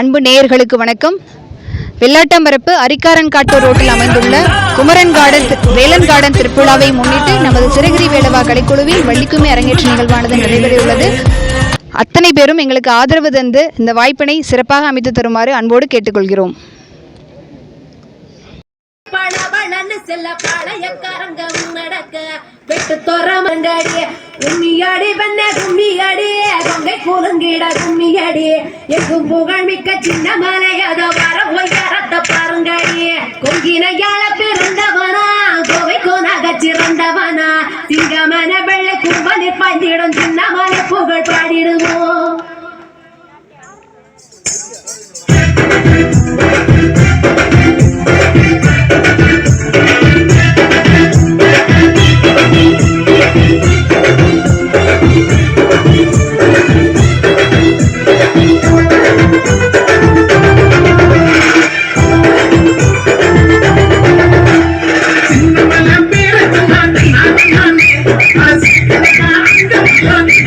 அன்பு நேயர்களுக்கு வணக்கம். வெள்ளாட்டம்பரப்பு அரிக்காரன் காட்டு ரோட்டில் அமைந்துள்ள குமரன் கார்டன் வேலன் கார்டன் திருவிழாவை முன்னிட்டு நமது சிறகிரி வேலவா கலைக்குழுவில் வள்ளிக்குமே அரங்கேற்ற நிகழ்வானது நடைபெறவுள்ளது. அத்தனை பேரும் எங்களுக்கு ஆதரவு தந்து இந்த வாய்ப்பினை சிறப்பாக அமைத்து தருமாறு அன்போடு கேட்டுக்கொள்கிறோம். செல்ல பாளையக்காரங்க நடக்க வெட்டு தோற மண்டாடி கும்மியாடி பண்ண கும்மியடி கொங்கை கூலுங்கிட கும்மியடி எங்கும் புகழ் மிக்க சின்ன மலை அத வர ஒய்யாரத்த பாருங்கடி. கொங்கினையாள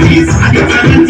Please,